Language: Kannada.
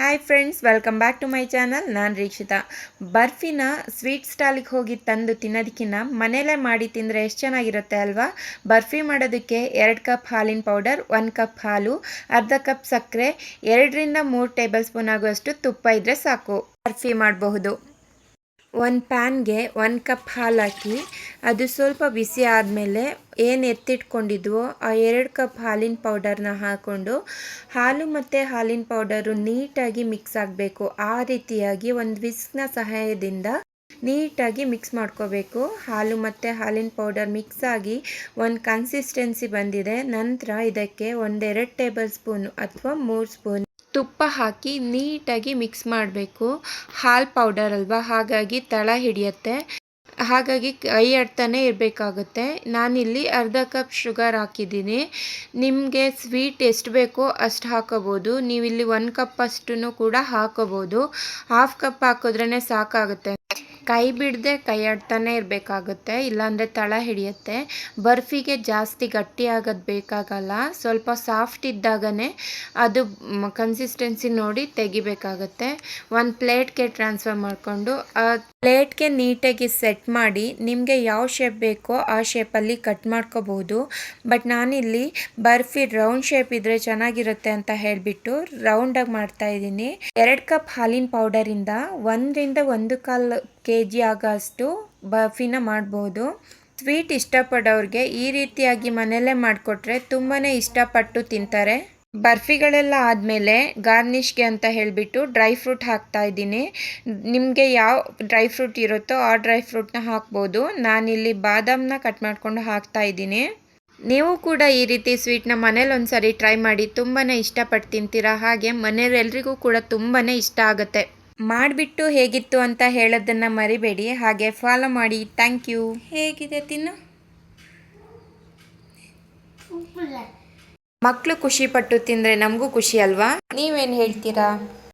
Hi friends welcome back to my channel ನಾನು ರೀಕ್ಷಿತಾ. ಬರ್ಫಿನ ಸ್ವೀಟ್ ಸ್ಟಾಲಿಗೆ ಹೋಗಿ ತಂದು ತಿನ್ನೋದಕ್ಕಿಂತ ಮನೆಯಲ್ಲೇ ಮಾಡಿ ತಿಂದರೆ ಎಷ್ಟು ಚೆನ್ನಾಗಿರುತ್ತೆ ಅಲ್ವಾ? ಬರ್ಫಿ ಮಾಡೋದಕ್ಕೆ ಎರಡು ಕಪ್ ಹಾಲಿನ ಪೌಡರ್ ಒಂದು ಕಪ್ ಹಾಲು, ಅರ್ಧ ಕಪ್ ಸಕ್ಕರೆ, ಎರಡರಿಂದ ಮೂರು ಟೇಬಲ್ ಸ್ಪೂನ್ ಆಗುವಷ್ಟು ತುಪ್ಪ ಇದ್ದರೆ ಸಾಕು. ಬರ್ಫಿ ಮಾಡಬಹುದು. ಒಂದು ಪ್ಯಾನ್ಗೆ ಒಂದು ಕಪ್ ಹಾಲು ಹಾಕಿ, ಅದು ಸ್ವಲ್ಪ ಬಿಸಿ ಆದಮೇಲೆ ಏನು ಎತ್ತಿಟ್ಕೊಂಡಿದ್ವೋ ಆ ಎರಡು ಕಪ್ ಹಾಲಿನ ಪೌಡರ್ನ ಹಾಕ್ಕೊಂಡು ಹಾಲು ಮತ್ತು ಹಾಲಿನ ಪೌಡರು ನೀಟಾಗಿ ಮಿಕ್ಸ್ ಆಗಬೇಕು. ಆ ರೀತಿಯಾಗಿ ಒಂದು ವಿಸ್ಕ್ನ ಸಹಾಯದಿಂದ ನೀಟಾಗಿ ಮಿಕ್ಸ್ ಮಾಡ್ಕೋಬೇಕು. ಹಾಲು ಮತ್ತು ಹಾಲಿನ ಪೌಡರ್ ಮಿಕ್ಸ್ ಆಗಿ ಒಂದು ಕನ್ಸಿಸ್ಟೆನ್ಸಿ ಬಂದಿದೆ. ನಂತರ ಇದಕ್ಕೆ ಒಂದೆರಡು ಟೇಬಲ್ ಸ್ಪೂನು ಅಥವಾ ಮೂರು ಸ್ಪೂನ್ ತುಪ್ಪ ಹಾಕಿ ನೀಟಾಗಿ ಮಿಕ್ಸ್ ಮಾಡಬೇಕು. ಹಾಲು ಪೌಡರ್ ಅಲ್ವಾ? ಹಾಗಾಗಿ ತಳ ಹಿಡಿಯುತ್ತೆ. ಹಾಗಾಗಿ ಕೈ ಆಡ್ತಾನೆ ಇರಬೇಕಾಗುತ್ತೆ. ನಾನಿಲ್ಲಿ ಅರ್ಧ ಕಪ್ ಶುಗರ್ ಹಾಕಿದ್ದೀನಿ. ನಿಮಗೆ ಸ್ವೀಟ್ ಎಷ್ಟು ಬೇಕೋ ಅಷ್ಟು ಹಾಕೋಬೋದು. ನೀವಿಲ್ಲಿ ಒಂದು ಕಪ್ ಅಷ್ಟು ಕೂಡ ಹಾಕೋಬೋದು. ಹಾಫ್ ಕಪ್ ಹಾಕಿದ್ರೇ ಸಾಕಾಗುತ್ತೆ. ಕೈ ಬಿಡದೆ ಕೈ ಆಡ್ತಾನೆ ಇರಬೇಕಾಗುತ್ತೆ, ಇಲ್ಲಾಂದರೆ ತಳ ಹಿಡಿಯುತ್ತೆ. ಬರ್ಫಿಗೆ ಜಾಸ್ತಿ ಗಟ್ಟಿ ಆಗೋದು ಬೇಕಾಗಲ್ಲ, ಸ್ವಲ್ಪ ಸಾಫ್ಟ್ ಇದ್ದಾಗನೇ ಅದು ಕನ್ಸಿಸ್ಟೆನ್ಸಿ ನೋಡಿ ತೆಗಿಬೇಕಾಗುತ್ತೆ. ಒಂದು ಪ್ಲೇಟ್ಗೆ ಟ್ರಾನ್ಸ್ಫರ್ ಮಾಡಿಕೊಂಡು, ಆ ಪ್ಲೇಟ್ಗೆ ನೀಟಾಗಿ ಸೆಟ್ ಮಾಡಿ, ನಿಮಗೆ ಯಾವ ಶೇಪ್ ಬೇಕೋ ಆ ಶೇಪಲ್ಲಿ ಕಟ್ ಮಾಡ್ಕೋಬೋದು. ಬಟ್ ನಾನಿಲ್ಲಿ ಬರ್ಫಿ ರೌಂಡ್ ಶೇಪ್ ಇದ್ರೆ ಚೆನ್ನಾಗಿರುತ್ತೆ ಅಂತ ಹೇಳಿಬಿಟ್ಟು ರೌಂಡಾಗಿ ಮಾಡ್ತಾ ಇದ್ದೀನಿ. ಎರಡು ಕಪ್ ಹಾಲಿನ ಪೌಡರಿಂದ ಒಂದರಿಂದ ಒಂದು ಕಾಲು ಕೆ ಜಿ ಆಗೋಷ್ಟು ಬರ್ಫಿನ ಮಾಡ್ಬೋದು. ಸ್ವೀಟ್ ಇಷ್ಟಪಡೋರಿಗೆ ಈ ರೀತಿಯಾಗಿ ಮನೆಯಲ್ಲೇ ಮಾಡಿಕೊಟ್ರೆ ತುಂಬಾ ಇಷ್ಟಪಟ್ಟು ತಿಂತಾರೆ. ಬರ್ಫಿಗಳೆಲ್ಲ ಆದಮೇಲೆ ಗಾರ್ನಿಷ್ಗೆ ಅಂತ ಹೇಳಿಬಿಟ್ಟು ಡ್ರೈ ಫ್ರೂಟ್ ಹಾಕ್ತಾ ಇದ್ದೀನಿ. ನಿಮಗೆ ಯಾವ ಡ್ರೈ ಫ್ರೂಟ್ ಇರುತ್ತೋ ಆ ಡ್ರೈ ಫ್ರೂಟ್ನ ಹಾಕ್ಬೋದು. ನಾನಿಲ್ಲಿ ಬಾದಾಮನ್ನ ಕಟ್ ಮಾಡಿಕೊಂಡು ಹಾಕ್ತಾ ಇದ್ದೀನಿ. ನೀವು ಕೂಡ ಈ ರೀತಿ ಸ್ವೀಟ್ನ ಮನೇಲಿ ಒಂದ್ಸರಿ ಟ್ರೈ ಮಾಡಿ ತುಂಬಾ ಇಷ್ಟಪಟ್ಟು ತಿಂತೀರಾ? ಹಾಗೆ ಮನೆಯವರೆಲ್ರಿಗೂ ಕೂಡ ತುಂಬಾ ಇಷ್ಟ ಆಗುತ್ತೆ. ಮಾಡಿಬಿಟ್ಟು ಹೇಗಿತ್ತು ಅಂತ ಹೇಳೋದನ್ನು ಮರಿಬೇಡಿ ಹಾಗೆ ಫಾಲೋ ಮಾಡಿ. ಥ್ಯಾಂಕ್ ಯು ಹೇಗಿದೆ ತಿನ್ನು? ಮಕ್ಕಳು ಖುಷಿ ಪಟ್ಟು ತಿಂದರೆ ನಮಗೂ ಖುಷಿ ಅಲ್ವಾ? ನೀವೇನು ಹೇಳ್ತೀರಾ?